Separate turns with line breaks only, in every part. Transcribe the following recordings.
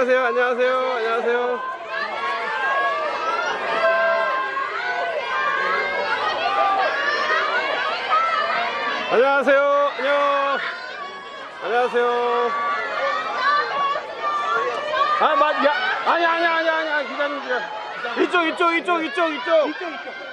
안녕하세요. 안녕하세요. 안녕하세요. 안녕하세요. 안녕. 안녕하세요. 아, 맞, 야, 아니, 아니, 아니, 아니, 아니, 기다림. 이쪽, 이쪽, 이쪽, 이쪽, 이쪽. 이쪽, 이쪽.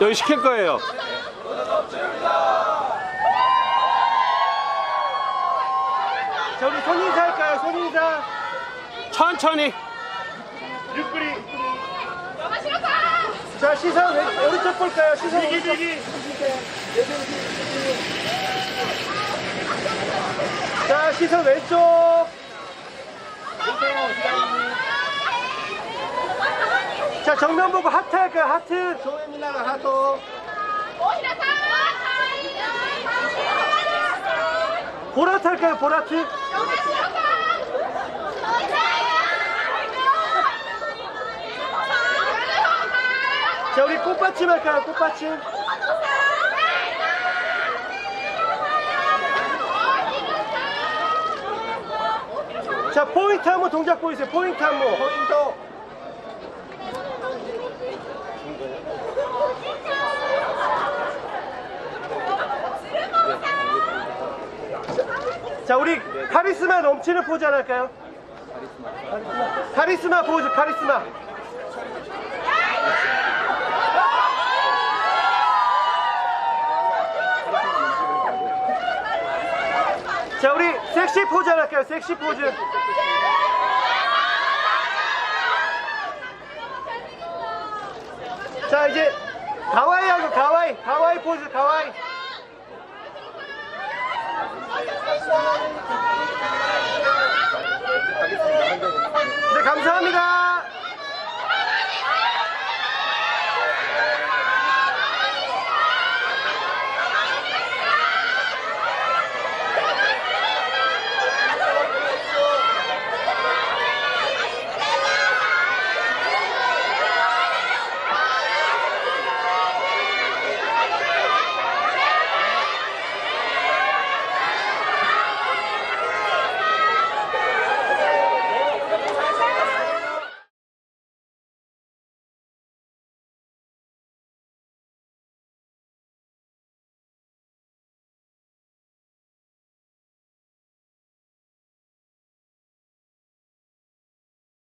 여기 시킬 거예요.
자 우리 손인사 할까요? 손인사.
천천히.
육구리. 자 시선 왼, 오른쪽 볼까요? 시선 오른쪽. 자 시선 왼쪽. 자 정면 보고 하트 할까요? 하트. 소민나가 하트. 보라트 할까요? 보라트. 자 우리 꽃받침 할까요? 꽃받침. 자 포인트 한번 동작 보이세요. 포인트 한번. 포인트. 자 우리 카리스마 넘치는 포즈 하나 할까요? 카리스마, 포즈 카리스마 자 우리 섹시 포즈 하나 할까요? 섹시 포즈 자 이제 가와이 하고 가와이 가와이 포즈 가와이